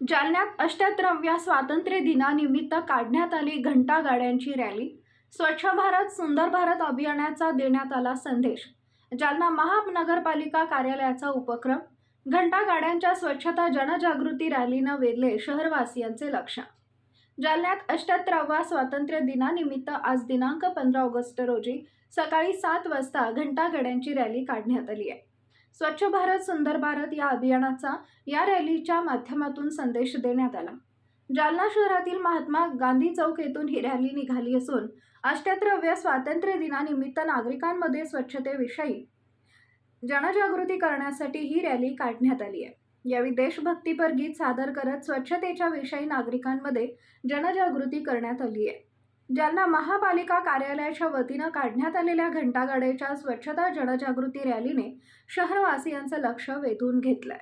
जालन्यात अष्ट्याहत्तराव्या स्वातंत्र्य दिनानिमित्त काढण्यात आली घंटा गाड्यांची रॅली. स्वच्छ भारत सुंदर भारत अभियानाचा देण्यात आला संदेश. जालना महानगरपालिका कार्यालयाचा उपक्रम. घंटा गाड्यांच्या स्वच्छता जनजागृती रॅलीनं वेधले शहरवासियांचे लक्ष. जालन्यात अष्ट्याहत्तरावा स्वातंत्र्य दिनानिमित्त आज दिनांक पंधरा ऑगस्ट रोजी सकाळी सात वाजता घंटागाड्यांची रॅली काढण्यात आली आहे. स्वच्छ भारत सुंदर भारत या अभियानाचा या रॅलीच्या माध्यमातून संदेश देण्यात आला. जालना शहरातील महात्मा गांधी चौक येथून ही रॅली निघाली असून अष्ट्याहत्तराव्या स्वातंत्र्य दिनानिमित्त नागरिकांमध्ये स्वच्छतेविषयी जनजागृती करण्यासाठी ही रॅली काढण्यात आली आहे. यावेळी देशभक्तीपर गीत सादर करत स्वच्छतेच्या विषयी नागरिकांमध्ये जनजागृती करण्यात आली आहे. जालना महापालिका कार्यालयाच्या वतीनं काढण्यात आलेल्या घंटागाड्याच्या स्वच्छता जनजागृती रॅलीने शहरवासियांचं लक्ष वेधून घेतलंय.